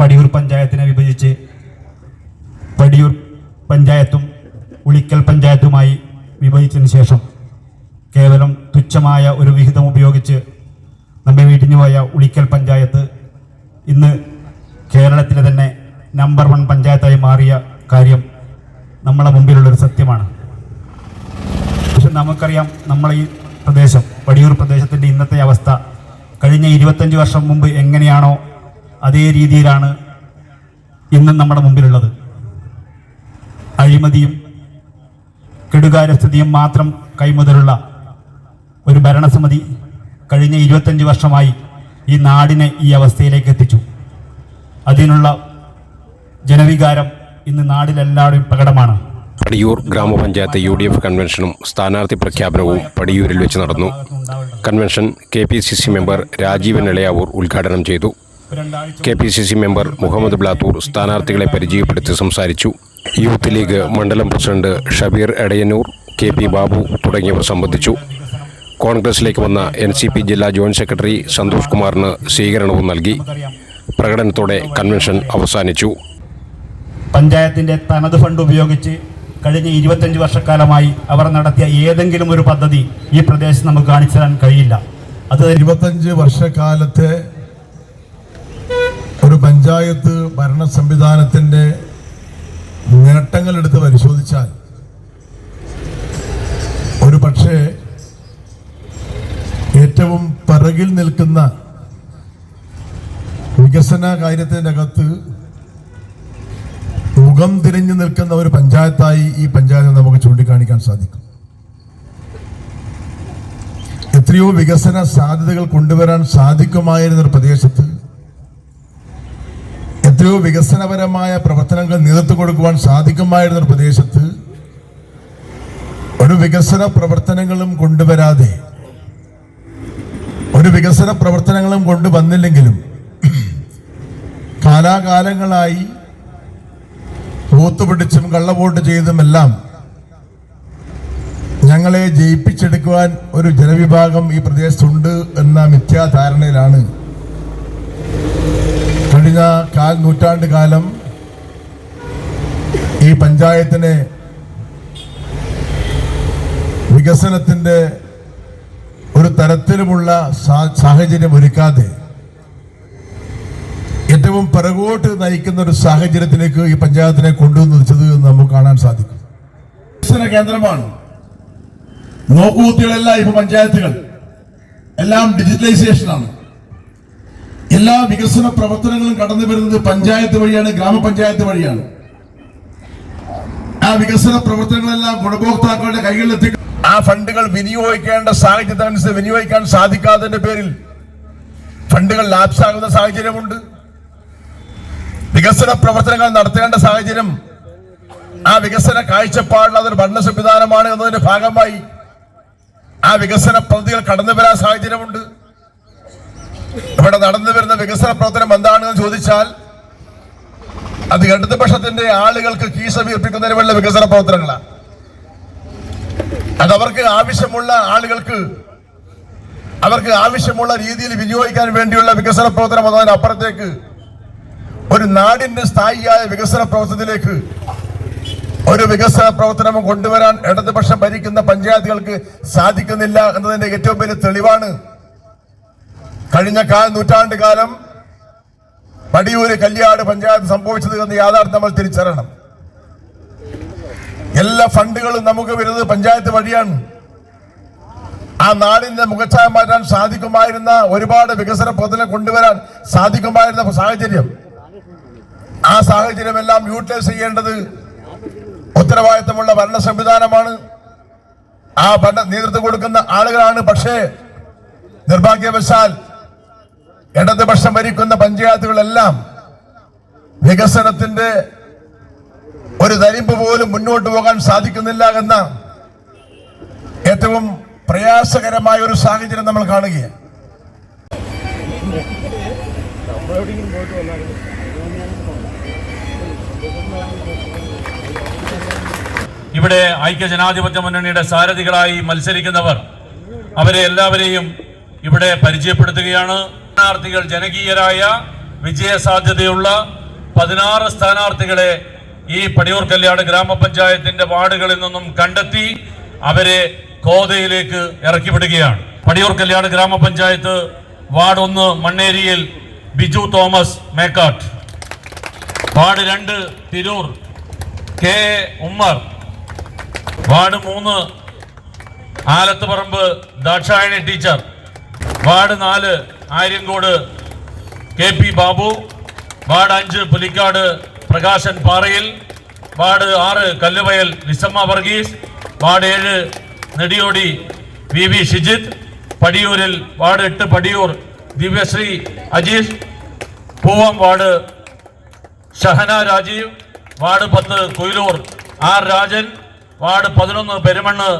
പടിയൂർ പഞ്ചായത്തിനെ വിഭജിച്ച് പടിയൂർ പഞ്ചായത്തും ഉളിക്കൽ പഞ്ചായത്തുമായി വിഭജിച്ചതിന് ശേഷം കേവലം തുച്ഛമായ ഒരു വിഹിതം ഉപയോഗിച്ച് നമ്മെ വീട്ടിഞ്ഞുപോയ ഉളിക്കൽ പഞ്ചായത്ത് ഇന്ന് കേരളത്തിലെ തന്നെ നമ്പർ വൺ പഞ്ചായത്തായി മാറിയ കാര്യം നമ്മളെ മുമ്പിലുള്ളൊരു സത്യമാണ്. പക്ഷെ നമുക്കറിയാം നമ്മളെ ഈ പ്രദേശം പടിയൂർ പ്രദേശത്തിന്റെ ഇന്നത്തെ അവസ്ഥ കഴിഞ്ഞ ഇരുപത്തഞ്ച് വർഷം മുമ്പ് എങ്ങനെയാണോ അതേ രീതിയിലാണ് ഇന്നും നമ്മുടെ മുമ്പിലുള്ളത്. അഴിമതിയും കെടുകാര്യസ്ഥിതിയും മാത്രം കൈമുതലുള്ള ഒരു ഭരണസമിതി കഴിഞ്ഞ ഇരുപത്തഞ്ച് വർഷമായി ഈ നാടിനെ ഈ അവസ്ഥയിലേക്ക് എത്തിച്ചു. അതിനുള്ള ജനവികാരം ഇന്ന് നാടിലെല്ലാവരും പ്രകടമാണ്. പടിയൂർ ഗ്രാമപഞ്ചായത്ത് യു ഡി എഫ് കൺവെൻഷനും സ്ഥാനാർത്ഥി പ്രഖ്യാപനവും പടിയൂരിൽ വെച്ച് നടന്നു. Convention K P C C member Rajeevan Elayavoor ഉദ്ഘാടനം ചെയ്തു. K P C C member Muhammad Blathur സ്ഥാനാർത്ഥികളെ പരിചയപ്പെടുത്തി സംസാരിച്ചു. യൂത്ത് ലീഗ് മണ്ഡലം president Shabeer Edayannur K P Babu തുടങ്ങിയവർ സംബന്ധിച്ചു. കോൺഗ്രസിലേക്ക് വന്ന എൻ സി പി ജില്ലാ ജോയിന്റ് സെക്രട്ടറി സന്തോഷ് കുമാറിന് സ്വീകരണവും നൽകി. പ്രകടനത്തോടെ കൺവെൻഷൻ അവസാനിച്ചു. പഞ്ചായത്തിന്റെ തനത് ഫണ്ട് ഉപയോഗിച്ച് കഴിഞ്ഞ ഇരുപത്തഞ്ച് വർഷക്കാലമായി അവർ നടത്തിയ ഏതെങ്കിലും ഒരു പദ്ധതി ഈ പ്രദേശത്ത് നമുക്ക് കാണിച്ചു തരാൻ കഴിയില്ല. അത് ഇരുപത്തഞ്ച് വർഷക്കാലത്തെ പഞ്ചായത്ത് ഭരണ സംവിധാനത്തിന്റെ നേട്ടങ്ങൾ എടുത്ത് പരിശോധിച്ചാൽ ഒരു പക്ഷേ ഏറ്റവും പിറകിൽ നിൽക്കുന്ന വികസന കാര്യത്തിന്റെ അകത്ത് മുഖം തിരിഞ്ഞു നിൽക്കുന്ന ഒരു പഞ്ചായത്തായി ഈ പഞ്ചായത്ത് നമുക്ക് ചൂണ്ടിക്കാണിക്കാൻ സാധിക്കും. എത്രയോ വികസന സാധ്യതകൾ കൊണ്ടുവരാൻ സാധിക്കുമായിരുന്ന ഒരു പ്രദേശത്ത് എത്രയോ വികസനപരമായ പ്രവർത്തനങ്ങൾ നേതൃത്വം കൊടുക്കുവാൻ സാധിക്കുമായിരുന്ന ഒരു പ്രദേശത്ത് ഒരു വികസന പ്രവർത്തനങ്ങളും കൊണ്ടുവരാതെ ഒരു വികസന പ്രവർത്തനങ്ങളും കൊണ്ടുവന്നില്ലെങ്കിലും കാലാകാലങ്ങളായി പൂത്തുപിടിച്ചും കള്ളവോട്ട് ചെയ്തുമെല്ലാം ഞങ്ങളെ ജയിപ്പിച്ചെടുക്കുവാൻ ഒരു ജനവിഭാഗം ഈ പ്രദേശത്തുണ്ട് എന്ന മിഥ്യാധാരണയിലാണ് കഴിഞ്ഞ കാൽ നൂറ്റാണ്ട് കാലം ഈ പഞ്ചായത്തിനെ വികസനത്തിന്റെ ഒരു തരത്തിലുമുള്ള സാഹചര്യം ഒരുക്കാതെ ഏറ്റവും പിറകോട്ട് നയിക്കുന്ന ഒരു സാഹചര്യത്തിലേക്ക് ഈ പഞ്ചായത്തിനെ കൊണ്ടുവന്ന് വെച്ചത് എന്ന് നമുക്ക് കാണാൻ സാധിക്കും. വികസന കേന്ദ്രമാണ്. നോക്കുകുത്തികളല്ല ഇപ്പൊ പഞ്ചായത്തുകൾ. എല്ലാം ഡിജിറ്റലൈസേഷനാണ്. എല്ലാ വികസന പ്രവർത്തനങ്ങളും കടന്നു വരുന്നത് പഞ്ചായത്ത് വഴിയാണ് ഗ്രാമപഞ്ചായത്ത് വഴിയാണ്. ആ വികസന പ്രവർത്തനങ്ങളെല്ലാം ഗുണഭോക്താക്കളുടെ കൈകളിലെത്തി ആ ഫണ്ടുകൾ വിനിയോഗിക്കേണ്ട സാഹചര്യത്തിനനുസരിച്ച് വിനിയോഗിക്കാൻ സാധിക്കാത്തതിന്റെ പേരിൽ ഫണ്ടുകൾ ലാപ്സ് ആകുന്ന സാഹചര്യമുണ്ട്. വികസന പ്രവർത്തനങ്ങൾ നടത്തേണ്ട സാഹചര്യം ആ വികസന കാഴ്ചപ്പാടിൽ അതൊരു ഭരണ സംവിധാനമാണ് എന്നതിന്റെ ഭാഗമായി ആ വികസന പദ്ധതികൾ കടന്നു വരാൻ സാഹചര്യമുണ്ട്. ഇവിടെ നടന്നു വരുന്ന വികസന പ്രവർത്തനം എന്താണെന്ന് ചോദിച്ചാൽ അത് ഇടതുപക്ഷത്തിന്റെ ആളുകൾക്ക് കീശ വീർപ്പിക്കുന്നതിന് വേണ്ട വികസന പ്രവർത്തനങ്ങളാണ്. അത് അവർക്ക് ആവശ്യമുള്ള ആളുകൾക്ക് അവർക്ക് ആവശ്യമുള്ള രീതിയിൽ വിനിയോഗിക്കാൻ വേണ്ടിയുള്ള വികസന പ്രവർത്തനം എന്നതിനപ്പുറത്തേക്ക് ഒരു നാടിന്റെ സ്ഥായിയായ വികസന പ്രവർത്തനത്തിലേക്ക് ഒരു വികസന പ്രവർത്തനം കൊണ്ടുവരാൻ ഇടതുപക്ഷം ഭരിക്കുന്ന പഞ്ചായത്തുകൾക്ക് സാധിക്കുന്നില്ല എന്നതിന്റെ ഏറ്റവും വലിയ തെളിവാണ് കഴിഞ്ഞ കാല നൂറ്റാണ്ട് കാലം പടിയൂര് കല്യാട് പഞ്ചായത്ത് സംഭവിച്ചത് എന്ന് യാഥാർത്ഥ്യം നമ്മൾ തിരിച്ചറിയണം. എല്ലാ ഫണ്ടുകളും നമുക്ക് വരുന്നത് പഞ്ചായത്ത് വഴിയാണ്. ആ നാടിന്റെ മുഖച്ഛായ മാറ്റാൻ സാധിക്കുമായിരുന്ന ഒരുപാട് വികസന പ്രവർത്തനം കൊണ്ടുവരാൻ സാധിക്കുമായിരുന്ന സാഹചര്യം. ആ സാഹചര്യമെല്ലാം യൂട്ടിലൈസ് ചെയ്യേണ്ടത് ഉത്തരവാദിത്തമുള്ള ഭരണ സംവിധാനമാണ്. ആ ഭരണ നേതൃത്വം കൊടുക്കുന്ന ആളുകളാണ്. പക്ഷേ നിർഭാഗ്യവശാൽ ഇടതുപക്ഷം ഭരിക്കുന്ന പഞ്ചായത്തുകളെല്ലാം വികസനത്തിന്റെ ഒരു തരിമ്പ് പോലും മുന്നോട്ട് പോകാൻ സാധിക്കുന്നില്ല എന്ന ഏറ്റവും പ്രയാസകരമായ ഒരു സാഹചര്യം നമ്മൾ കാണുകയാണ്. ഇവിടെ ഐക്യ ജനാധിപത്യ മുന്നണിയുടെ സാരഥികളായി മത്സരിക്കുന്നവർ അവരെ എല്ലാവരെയും ഇവിടെ പരിചയപ്പെടുത്തുകയാണ്. സ്ഥാനാർത്ഥികൾ ജനകീയരായ വിജയ സാധ്യതയുള്ള പതിനാറ് സ്ഥാനാർത്ഥികളെ ഈ പടിയൂർ കല്യാട് ഗ്രാമപഞ്ചായത്തിന്റെ വാർഡുകളിൽ നിന്നും കണ്ടെത്തി അവരെ കോതയിലേക്ക് ഇറക്കിവിടുകയാണ്. പടിയൂർ കല്യാട് ഗ്രാമപഞ്ചായത്ത് വാർഡ് ഒന്ന് മണ്ണേരിയിൽ ബിജു തോമസ് മേക്കാട്ട്. വാർഡ് രണ്ട് തിരൂർ കെ ഉമ്മർ. വാർഡ് മൂന്ന് ആലത്തുപറമ്പ് ദാക്ഷായണി ടീച്ചർ. വാർഡ് നാല് Aryankode K P Babu ward അഞ്ച് പുലിക്കാട് പ്രകാശൻ പാറയിൽ വാർഡ് ആറ് കല്ലുവയൽ നിസമ്മ വർഗീസ് വാർഡ് ഏഴ് നെടിയോടി വി വി ഷിജിത്ത് പടിയൂരിൽ വാർഡ് എട്ട് പടിയൂർ ദിവ്യശ്രീ അജീഷ് പൂവം വാർഡ് ഷഹന രാജീവ് വാർഡ് പത്ത് കൊയിലൂർ ആർ രാജൻ വാർഡ് പതിനൊന്ന് പെരുമണ്ണ്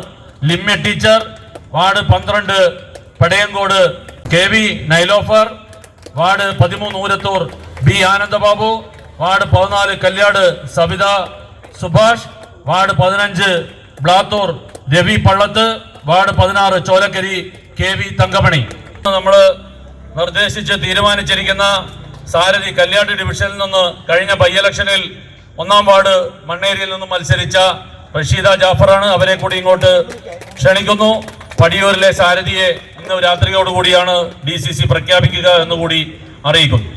ലിമ്മ ടീച്ചർ വാർഡ് പന്ത്രണ്ട് Padayankode K V Nilofar ward പതിമൂന്ന് ഊരത്തൂർ ബി ആനന്ദബാബു വാർഡ് പതിനാല് കല്യാട് സവിത സുഭാഷ് വാർഡ് പതിനഞ്ച് ബ്ലാത്തൂർ രവി പള്ളത്ത് വാർഡ് പതിനാറ് ചോലക്കരി കെ വി തങ്കമണി. നമ്മൾ നിർദ്ദേശിച്ച് തീരുമാനിച്ചിരിക്കുന്ന സാരഥി കല്യാട് ഡിവിഷനിൽ നിന്ന് കഴിഞ്ഞ ബൈ ഇലക്ഷനിൽ ഒന്നാം വാർഡ് മണ്ണേരിയിൽ നിന്ന് മത്സരിച്ച റഷീദ ജാഫറാണ് അവരെ കൂടി ഇങ്ങോട്ട് ക്ഷണിക്കുന്നു. പടിയൂരിലെ സാരഥിയെ രാത്രിയോടുകൂടിയാണ് ഡി സി സി പ്രഖ്യാപിക്കുക എന്നുകൂടി അറിയിക്കുന്നു.